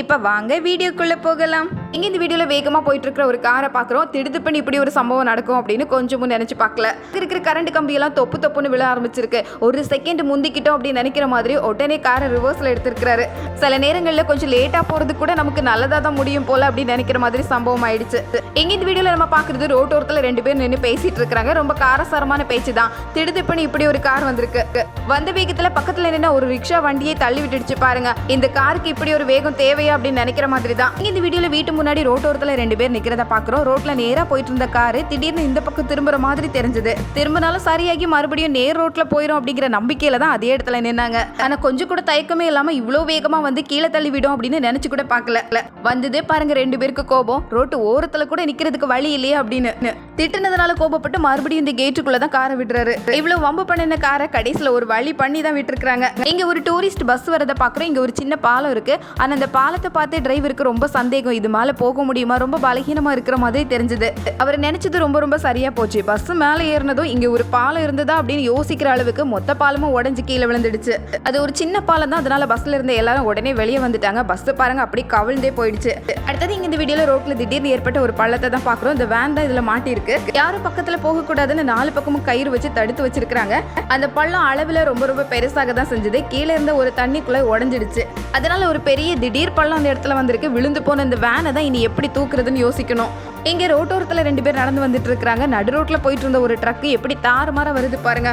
இப்போ வாங்க வீடியோக்குள்ளே போகலாம். இங்கே இந்த வீடியோவில் வேகமாக போயிட்டு இருக்கிற ஒரு காரை பார்க்குறோம் திடுதுப்புன்னு இப்படி ஒரு சம்பவம் நடக்கும் அப்படின்னு கொஞ்சமும் நினச்சி பார்க்கல. இருக்கிற கரண்ட் கம்பியெல்லாம் தொப்பு தொப்புன்னு விழ ஆரம்பிச்சிருக்கு. ஒரு செகண்ட் முந்திக்கிட்டோம் அப்படின்னு நினைக்கிற மாதிரி உடனே காரை ரிவர்ஸில் எடுத்திருக்கிறாரு. சில நேரங்களில் கொஞ்சம் லேட்டாக போகிறது கூட நமக்கு நல்லதாக தான் முடியும் போல அப்படின்னு நினைக்கிற மாதிரி சம்பவம் ஆயிடுச்சு. இங்கே இந்த வீடியோவில் நம்ம பார்க்குறது ரோட்டோரத்தில் ரெண்டு பேர் நின்று பேசிட்டு இருக்காங்க. ரொம்ப காரசாரமான பேச்சு தான். திடுதிப்புன்னு இப்படி ஒரு கார் வந்திருக்கு. வந்த வேகத்தில் பக்கத்தில் நின்று ஒரு ரிக்ஷா வண்டியை தள்ளி விட்டுடுச்சு பாருங்க. இந்த காருக்கு இப்படி ஒரு வேகம் தேவை தேவையா அப்படின்னு நினைக்கிற மாதிரி தான் இந்த வீடியோவில் வீட்டு முன்னாடி ரோட்டோரத்தில் ரெண்டு பேர் நிக்கிறத பாக்குறோம். ரோட்ல நேராக போயிட்டு இருந்த காரு திடீர்னு இந்த பக்கம் திரும்புற மாதிரி தெரிஞ்சது. திரும்பினாலும் சரியாகி மறுபடியும் நேர் ரோட்ல போயிடும் அப்படிங்கிற நம்பிக்கையில தான் அதே இடத்துல நின்னாங்க. ஆனா கொஞ்சம் கூட தயக்கமே இல்லாம இவ்வளோ வேகமா வந்து கீழே தள்ளி விடும் அப்படின்னு நினைச்சு கூட பாக்கல. வந்ததே பாருங்க ரெண்டு பேருக்கு கோபம். ரோட்டு ஓரத்துல கூட நிக்கிறதுக்கு வழி இல்லையே அப்படின்னு. திட்டுனதுனால கோபப்பட்டு மறுபடியும் இந்த கேட்டுக்குள்ள தான் காரை விடுறாரு. இவ்வளவு வம்பு பண்ணின காரை கடைசியில ஒரு வழி பண்ணி தான் விட்டுருக்காங்க இங்க ஒரு டூரிஸ்ட் பஸ் வரத பாக்குறோம். இங்க ஒரு சின்ன பாலம் இருக்கு. ஆனா அந்த பாலத்தை பார்த்து டிரைவருக்கு ரொம்ப சந்தேகம். இது மேலே போக முடியுமா? ரொம்ப பலகீனமாக இருக்கிற மாதிரி தெரிஞ்சது. அவர் நினைச்சது ரொம்ப ரொம்ப சரியாக போச்சு. பஸ் மேலே ஏறினதும் இங்கே ஒரு பாலம் இருந்ததா அப்படின்னு யோசிக்கிற அளவுக்கு மொத்த பாலமும் உடஞ்சி கீழே விழுந்துடுச்சு. அது ஒரு சின்ன பாலம் தான். அதனால பஸ்ல இருந்த எல்லாரும் உடனே வெளியே வந்துட்டாங்க. பஸ் பாருங்க அப்படி கவிழ்ந்தே போயிடுச்சு. அடுத்தது இங்க இந்த வீடியோல ரோட்ல திடீர்னு ஏற்பட்ட ஒரு பள்ளத்தை தான் பாக்குறோம் இந்த வேன் தான் இதுல மாட்டிருக்கு யாரும் பக்கத்துல போக கூடாதுன்னு நாலு பக்கமும் கயிறு வச்சு தடுத்து வச்சிருக்காங்க அந்த பள்ளம் அளவுல ரொம்ப ரொம்ப பெருசாக தான் செஞ்சது. கீழே இருந்த ஒரு தண்ணிக்குள்ள உடஞ்சிடுச்சு. அதனால ஒரு பெரிய திடீர் பள்ளம் அந்த இடத்துல வந்திருக்கு. விழுந்து போன இந்த வேனை தான் இனி எப்படி தூக்குறதுன்னு யோசிக்கணும். இங்க ரோட்டோரத்துல ரெண்டு பேர் நடந்து வந்துட்டு இருக்காங்க நடு ரோட்ல போயிட்டு இருந்த ஒரு ட்ரக் எப்படி தாறுமாற வருது பாருங்க.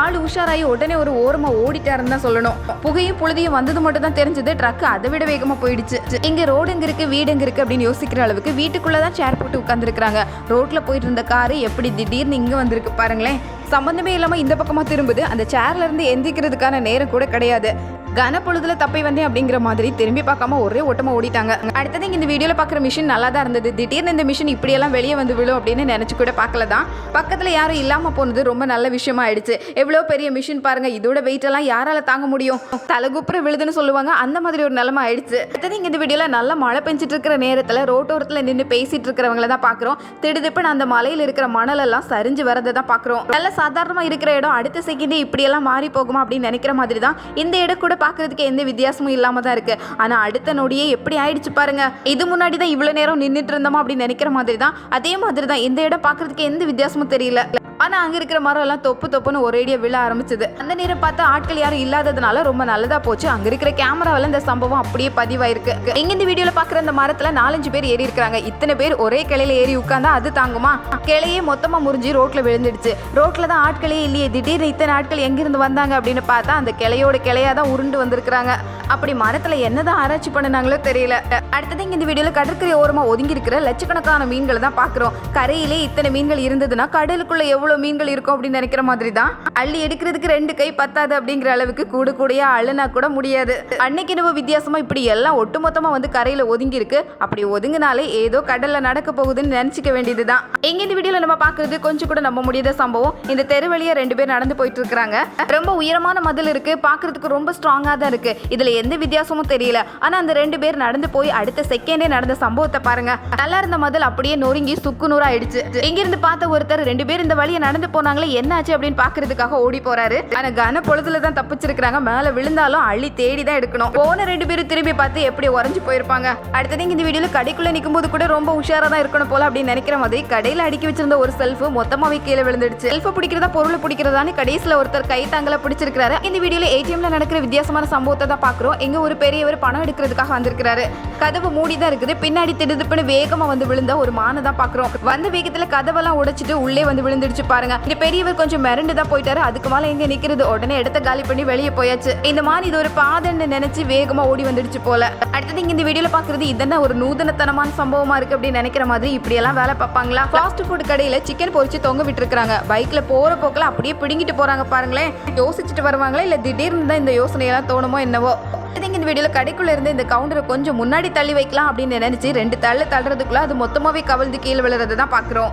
ஆள் உஷாராகி உடனே ஒரு ஓரமா ஓடிட்டாருன்னு தான் சொல்லணும். புகையும் புழுதியும் வந்தது மட்டும் தான் தெரிஞ்சது. ட்ரக் அதை விட வேகமா போயிடுச்சு. இங்க ரோடு எங்க இருக்கு வீடு எங்க இருக்கு அப்படின்னு யோசிக்கிற அளவுக்கு வீட்டுக்குள்ளே தான் சேர் போட்டு உட்காந்துருக்காங்க ரோட்ல போயிட்டு இருந்த காரு எப்படி திடீர்னு இங்க வந்திருக்கு பாருங்களேன். சம்பந்தமே இல்லாம இந்த பக்கமா திரும்புது. அந்த சேர்ல இருந்து எந்திக்கிறதுக்கான நேரம் கூட கிடையாது. கனப்பொழுதுல தப்பி வந்தேன் அப்படிங்கிற மாதிரி திரும்பி பார்க்காம ஒரே ஓட்டமா ஓடிட்டாங்க. அடுத்தது இந்த வீடியோல பாக்குற மிஷின் நல்லா தான் இருந்தது. திடீர்னு இந்த மிஷின் இப்படியெல்லாம் வெளியே வந்து விழும் அப்படின்னு நினைச்சு கூட பார்க்கல தான் பக்கத்துல யாரும் இல்லாம போனது ரொம்ப நல்ல விஷயமா ஆயிடுச்சு. எவ்வளோ பெரிய மிஷின் பாருங்க இதோட வெயிட் எல்லாம் யாரால தாங்க முடியும்? தலகுப்புற விழுதுன்னு சொல்லுவாங்க அந்த மாதிரி ஒரு நிலைமை ஆயிடுச்சு. அடுத்தது இங்க இந்த வீடியோல நல்லா மழை பெஞ்சிட்டு இருக்கிற நேரத்துல ரோட்டோரத்துல நின்று பேசிட்டு இருக்கிறவங்கள தான் பாக்குறோம். திடுதிப்புன்னு அந்த மலையில இருக்கிற மணல் எல்லாம் சரிஞ்சு வரதை தான் பாக்குறோம். நல்ல சாதாரணமா இருக்கிற இடம் அடுத்த செகண்டே இப்படியெல்லாம் மாறி போகுமா அப்படின்னு நினைக்கிற மாதிரி தான் இந்த இடம் கூட பார்க்குறதுக்கு எந்த வித்தியாசமும் இல்லாம தான் இருக்கு. ஆனா அடுத்த நொடியே எப்படி ஆயிடுச்சு பாருங்க. இது முன்னாடி தான் இவ்வளவு நேரம் நின்றுட்டு இருந்தோமா அப்படின்னு நினைக்கிற மாதிரி தான். அதே மாதிரி தான் இந்த இடம் பார்க்குறதுக்கு எந்த வித்தியாசமும் தெரியல. ஆனால் அங்கே இருக்கிற மரம் எல்லாம் தொப்பு தொப்புன்னு ஒரேடியாக விழ ஆரம்பிச்சது. அந்த நேரம் பார்த்தா ஆட்கள் யாரும் இல்லாததுனால ரொம்ப நல்லதாக போச்சு. அங்கே இருக்கிற கேமராவில் இந்த சம்பவம் அப்படியே பதிவாயிருக்கு. எங்க இந்த வீடியோவில் பார்க்குற அந்த மரத்தில் நாலஞ்சு பேர் ஏறி இருக்கிறாங்க. இத்தனை பேர் ஒரே கிளையில ஏறி உட்காந்தா அது தாங்குமா? கிளையே மொத்தமாக முறிஞ்சு ரோட்டில் விழுந்துடுச்சு. ரோட்டில் தான் ஆட்களே இல்லையே. திடீர்னு இத்தனை ஆட்கள் எங்கிருந்து வந்தாங்க அப்படின்னு பார்த்தா அந்த கிளையோட கிளையாக தான் உருண்டு வந்திருக்கிறாங்க. அப்படி மரத்துல என்னதான் ஆராய்ச்சி பண்ணினாங்களோ தெரியல. அடுத்தது இங்க இந்த வீடியோல கடற்கரை ஓரமா ஒதுங்கி இருக்கிற லட்சக்கணக்கான மீன்களை தான் பாக்குறோம் கரையிலே இத்தனை மீன்கள் இருந்ததுன்னா கடலுக்குள்ள எவ்வளவு மீன்கள் இருக்கும் அப்படின்னு நினைக்கிற மாதிரி தான். அள்ளி எடுக்கிறதுக்கு ரெண்டு கை பத்தாது அப்படிங்கிற அளவுக்கு கூட கூடயா அழுனா கூட முடியாது. அன்னைக்கு நம்ம வித்தியாசமா இப்படி எல்லாம் ஒட்டுமொத்தமா வந்து கரையில ஒதுங்கி இருக்கு அப்படி ஒதுங்கினாலே ஏதோ கடல்ல நடக்க போகுதுன்னு நினைச்சுக்க வேண்டியதுதான். எங்க இந்த வீடியோல நம்ம பாக்குறது கொஞ்சம் கூட நம்ப முடியாத சம்பவம். இந்த தெரு வழியா ரெண்டு பேர் நடந்து போயிட்டு இருக்காங்க ரொம்ப உயரமான மதில் இருக்கு. பாக்குறதுக்கு ரொம்ப ஸ்ட்ராங்கா தான் இருக்கு. இதுல எந்த வித்தியாசமும் தெரியல. ஆனா அந்த ரெண்டு பேர் நடந்து போய் அடுத்த செகண்டே நடந்த சம்பவத்தை பாருங்க. நல்லா இருந்த மதில் அப்படியே நொறுங்கி சுக்கு நூறாயிடுச்சு. இங்கிருந்து பார்த்த ஒருத்தர் ரெண்டு பேர் இந்த வழியை நடந்து போனாங்களே என்னாச்சு? அப்படின்னு பாக்குறதுக்காக ஓடி போறாரு. ஆனா கன பொழுதுல தான் தப்பிச்சிருக்காங்க மேல விழுந்தாலும் அள்ளி தேடி தான் எடுக்கணும். போன ரெண்டு பேரும் திரும்பி பார்த்து எப்படி உறைஞ்சு போயிருப்பாங்க. அடுத்தது இந்த வீடியோல கடைக்குள்ள நிக்கும் போது கூட ரொம்ப உஷாரா தான் இருக்கணும் போல அப்படின்னு நினைக்கிற மாதிரி கடையில அடுக்கி வச்சிருந்த ஒரு செல்ஃப் மொத்தமாவே கீழே விழுந்துடுச்சு. செல்ஃப் பிடிக்கிறதா பொருள் பிடிக்கிறதான்னு கடைசியில ஒருத்தர் கை தாங்கல பிடிச்சிருக்காரு இந்த வீடியோல ஏடிஎம்ல நடக்கிற வித்தியாசமான சம்பவத்தை தான் பாக்குறோம் எங்கே ஒரு பெரியவர் பணம் எடுக்கிறதுக்காக வந்திருக்கிறாரு. கதவு மூடி தான் இருக்குது. பின்னாடி திடுதுப்புன்னு வேகமாக வந்து விழுந்த ஒரு மானை தான் பார்க்குறோம் வந்த வேகத்தில் கதவெல்லாம் உடைச்சிட்டு உள்ளே வந்து விழுந்துடுச்சு பாருங்க. இந்த பெரியவர் கொஞ்சம் மிரண்டு தான் போயிட்டாரு. அதுக்கு மேலே எங்கே நிற்கிறது உடனே இடத்த காலி பண்ணி வெளியே போயாச்சு. இந்த மான் இது ஒரு பாதைன்னு நினச்சி வேகமாக ஓடி வந்துடுச்சு போல. அடுத்தது இங்கே இந்த வீடியோவில் பார்க்குறது இதென்ன ஒரு நூதனத்தனமான சம்பவமாக இருக்குது அப்படின்னு நினைக்கிற மாதிரி இப்படியெல்லாம் வேலை பார்ப்பாங்களா? ஃபாஸ்ட் ஃபுட் கடையில் சிக்கன் பொரிச்சு தொங்க விட்டுருக்காங்க பைக்கில் போகிற போக்கில் அப்படியே பிடுங்கிட்டு போகிறாங்க பாருங்களேன். யோசிச்சுட்டு வருவாங்களா? இல்லை திடீர்னு தான் இந்த யோசனையெல்லாம் தோணுமோ என்னவோ? அடுத்தது இந்த வீடியோவில் கடைக்குள்ளே இருந்து இந்த கவுண்டரை கொஞ்சம் முன்னாடி தள்ளி வைக்கலாம் அப்படின்னு நினச்சி ரெண்டு தள்ளு தள்ளுறதுக்குள்ளே அது மொத்தமாகவே கவிழ்ந்து கீழே விழுறதை தான் பார்க்குறோம்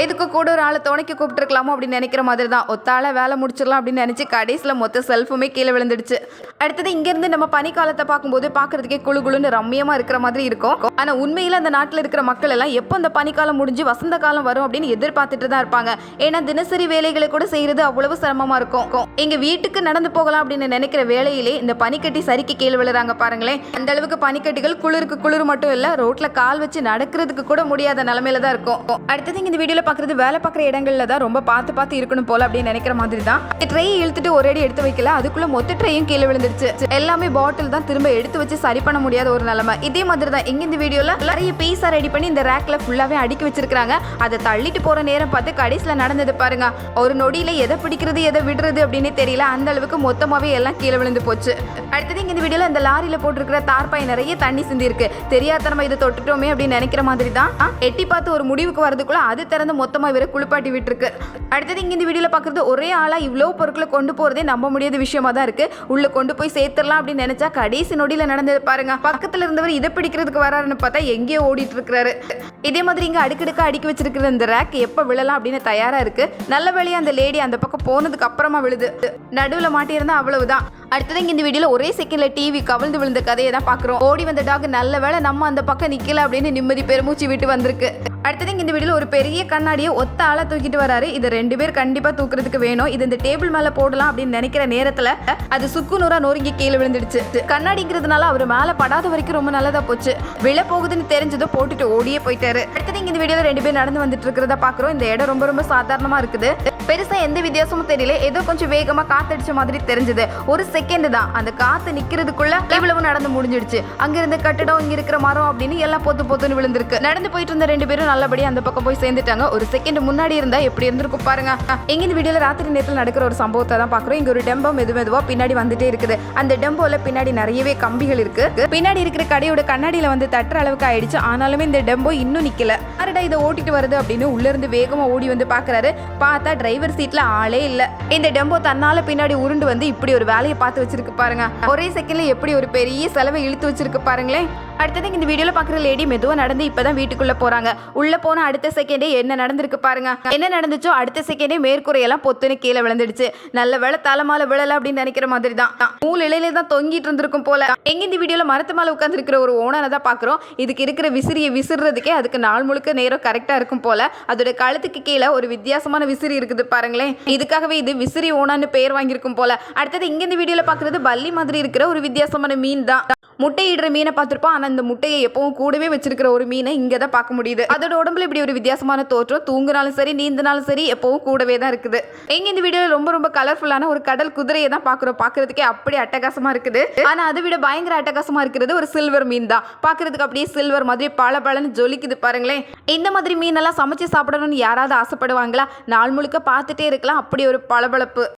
எதுக்கு கூட ஒரு ஆளை துணைக்கு கூப்பிட்டுருக்கலாமோ அப்படின்னு நினைக்கிற மாதிரி தான் ஒத்தால வேலை முடிச்சிடலாம் அப்படின்னு நினச்சி கடைசியில் மொத்த செல்ஃபுமே கீழே விழுந்துடுச்சு. அடுத்தது இங்கேருந்து நம்ம பனிக்காலத்தை பார்க்கும்போது பார்க்கறதுக்கே குழு குளுன்னு ரம்மியமாக இருக்கிற மாதிரி இருக்கும். ஆனால் உண்மையில் அந்த நாட்டில் இருக்கிற மக்கள் எல்லாம் எப்போ அந்த பனிக்காலம் முடிஞ்சு வசந்த காலம் வரும் அப்படின்னு எதிர்பார்த்துட்டு தான் இருப்பாங்க. ஏன்னா தினசரி வேலைகளை கூட செய்யறது அவ்வளவு சிரமமாக இருக்கும். எங்க வீட்டுக்கு நடந்து போகலாம் அப்படின்னு நினைக்கிற வேலையிலே இந்த பனிக்கட்டி சரிக்கு கீழே விழுறாங்க பாருங்களேன். அந்த அளவுக்கு பனிக்கட்டிகள் குளிருக்கு குளிர் மட்டும் இல்ல ரோட்ல கால் வச்சு நடக்கிறதுக்கு கூட முடியாத நிலமையில தான் இருக்கும். அடுத்தது இந்த வீடியோல பார்க்குறது வேலை பார்க்குற இடங்களில் தான் ரொம்ப பார்த்து பார்த்து இருக்கணும் போல அப்படின்னு நினைக்கிற மாதிரி தான். ட்ரையை இழுத்துட்டு ஒரு அடி எடுத்து வைக்கல அதுக்குள்ள மொத்த ட்ரையும் கீழே விழுந்துருச்சு. எல்லாமே பாட்டில் தான் திரும்ப எடுத்து வச்சு சரி பண்ண முடியாத ஒரு நிலைமை. இதே மாதிரி தான் இங்க இந்த வீடியோவில் நிறைய பீஸா ரெடி பண்ணி இந்த ரேக்கில் ஃபுல்லாகவே அடுக்கி வச்சிருக்காங்க அதை தள்ளிட்டு போகிற நேரம் பார்த்து கடைசியில் நடந்தது பாருங்க. ஒரு நொடியில் எதை பிடிக்கிறது எதை விடுறது அப்படின்னு தெரியல. அந்த அளவுக்கு மொத்தமாகவே எல்லாம் கீழே விழுந்து போச்சு. அடுத்தது இங்கே இந்த வீடியோவில் இந்த லாரியில் போட்டிருக்கிற தார்பாய் நிறைய தண்ணி சிந்திருக்கு தெரியாத நம்ம இதை தொட்டுட்டோமே அப்படின்னு நினைக்கிற மாதிரி தான். ஆ, எட்டி பார்த்து ஒரு முடிவுக்கு வரதுக்குள்ள அது திறந்து மொத்தமாக இவரை குளிப்பாட்டி விட்டுருக்கு. அடுத்தது இங்கே இந்த வீடியோவில் பார்க்குறது ஒரே ஆளாக இவ்வளோ பொருட்களை கொண்டு போகிறதே நம்ப முடியாத விஷயமா தான் இருக்குது உள்ளே கொண்டு போய் சேர்த்துடலாம் அப்படின்னு நினச்சா கடைசி நொடியில் நடந்தது பாருங்க. பக்கத்தில் இருந்தவர் இதை பிடிக்கிறதுக்கு வராருன்னு பார்த்தா எங்கேயோ ஓடிட்டு இருக்கிறாரு. இதே மாதிரி இங்கே அடுக்கடுக்காக அடுக்கி வச்சிருக்கிற இந்த ரேக் எப்போ விழலாம் அப்படின்னு தயாராக இருக்குது நல்ல வேலையாக அந்த லேடி அந்த பக்கம் போனதுக்கு அப்புறமா விழுது. நடுவில் மாட்டியிருந்தா அவ்வளவுதான். அடுத்தது இங்கே இந்த வீடியோவில் ஒரே செகண்டில் டிவி கவிழ்ந்து விழுந்த கதையை தான் பார்க்குறோம் ஓடி வந்த டாக் நல்ல வேளை நம்ம அந்த பக்கம் நிற்கல அப்படின்னு நிம்மதி பெருமூச்சு விட்டு வந்திருக்கு. அடுத்தது இந்த வீடியோவில் ஒரு பெரிய கண்ணாடியை ஒத்த ஆளாக தூக்கிட்டு வராரு. இது ரெண்டு பேர் கண்டிப்பாக தூக்குறதுக்கு வேணும். இது இந்த டேபிள் மேலே போடலாம் அப்படின்னு நினைக்கிற நேரத்தில் அது சுக்கு நூறா நொறுங்கி கீழே விழுந்துடுச்சு. கண்ணாடிங்கிறதுனால அவர் மேலே படாத வரைக்கும் ரொம்ப நல்லதா போச்சு. விழ போகுதுன்னு தெரிஞ்சதும் போட்டுட்டு ஓடியே போயிட்டாரு. அடுத்தது இங்க இந்த வீடியோவில் ரெண்டு பேர் நடந்து வந்துட்டு இருக்கிறத பார்க்குறோம் இந்த இடம் ரொம்ப ரொம்ப சாதாரணமாக இருக்குது. பெருசா எந்த வித்தியாசமும் தெரியல. ஏதோ கொஞ்சம் வேகமா காத்தடிச்ச மாதிரி தெரிஞ்சது. ஒரு செகண்ட் தான். அந்த காத்து நிக்கிறதுக்குள்ள இவ்வளவு நடந்து முடிஞ்சிடுச்சு. அங்கிருந்த இருந்த கட்டடம் இங்க இருக்கிற மரம் அப்படின்னு எல்லாம் பொத்து பொத்துன்னு விழுந்திருக்கு. நடந்து போயிட்டு இருந்த ரெண்டு பேரும் நல்லபடியா அந்த பக்கம் போய் சேர்ந்துட்டாங்க. ஒரு செகண்ட் முன்னாடி இருந்தா எப்படி இருந்திருக்கும் பாருங்க. எங்க இந்த வீடியோல ராத்திரி நேரத்தில் நடக்கிற ஒரு சம்பவத்தை தான் பாக்குறோம் இங்க ஒரு டெம்போ மெது மெதுவா பின்னாடி வந்துட்டே இருக்குது. அந்த டெம்போல பின்னாடி நிறையவே கம்பிகள் இருக்கு. பின்னாடி இருக்கிற கடையோட கண்ணாடியில வந்து தட்டுற அளவுக்கு ஆயிடுச்சு. ஆனாலுமே இந்த டெம்போ இன்னும் நிக்கல. யாருடா இதை ஓட்டிட்டு வருது அப்படின்னு உள்ள இருந்து வேகமா ஓடி வந்து பாக்குறாரு பார்த்தா டிரைவர் சீட்ல ஆளே இல்ல. இந்த டெம்போ தன்னால பின்னாடி உருண்டு வந்து இப்படி ஒரு வேலையை பார்த்து வச்சிருக்கு பாருங்க. ஒரே செகண்ட்ல எப்படி ஒரு பெரிய செலவை இழுத்து வச்சிருக்கு பாருங்களேன். அடுத்தது இந்த வீடியோல பாக்குற லேடி மெதுவா நடந்து இப்பதான் வீட்டுக்குள்ள போறாங்க. உள்ள போன அடுத்த செகண்டே என்ன நடந்திருக்கு பாருங்க. என்ன நடந்துச்சோ அடுத்த செகண்டே மேற்கூரையெல்லாம் பொத்துன்னு கீழே விழுந்துடுச்சு. நல்ல வேலை தலைமால விழல அப்படின்னு நினைக்கிற மாதிரி தான் நூல் இலையில தான் தொங்கிட்டு இருந்திருக்கும் போல. எங்க இந்த வீடியோல மரத்து மேல உட்கார்ந்து இருக்கிற ஒரு ஓனரை தான் பாக்குறோம். இதுக்கு இருக்கிற விசிறியை விசிறதுக்கே அதுக்கு நாள் முழுக்க நேரம் கரெக்டா இருக்கும் போல. அதோட கழுத்துக்கு கீழே ஒரு வித்தியாசமான விசிறி இருக்குது பாருங்களேன். இதுக்காகவே இது விசிறி ஓனான்னு பேர் வாங்கியிருக்கும் போல. அடுத்தது இங்க இந்த வீடியோல பாக்குறது பள்ளி மாதிரி இருக்கிற ஒரு வித்தியாசமான மீன் தான். முட்டையிடுற மீனை பார்த்துருப்போம். ஆனால் அந்த முட்டையை எப்பவும் கூடவே வச்சிருக்கிற ஒரு மீனை இங்கே தான் பார்க்க முடியுது. அதோட உடம்புல இப்படி ஒரு வித்தியாசமான தோற்றம். தூங்குனாலும் சரி நீந்தினாலும் சரி எப்பவும் கூடவே தான் இருக்குது. எங்க இந்த வீடியோவில் ரொம்ப ரொம்ப கலர்ஃபுல்லான ஒரு கடல் குதிரையை தான் பார்க்குறோம். பார்க்கறதுக்கே அப்படி அட்டகாசமாக இருக்குது. ஆனால் அதை விட பயங்கர அட்டகாசமாக இருக்கிறது ஒரு சில்வர் மீன் தான். பார்க்கறதுக்கு அப்படியே சில்வர் மாதிரி பல பலன்னு ஜொலிக்குது பாருங்களேன். இந்த மாதிரி மீனெல்லாம் சமைச்சு சாப்பிடணும்னு யாராவது ஆசைப்படுவாங்களா? நாள் முழுக்க பார்த்துட்டே இருக்கலாம். அப்படி ஒரு பளபளப்பு.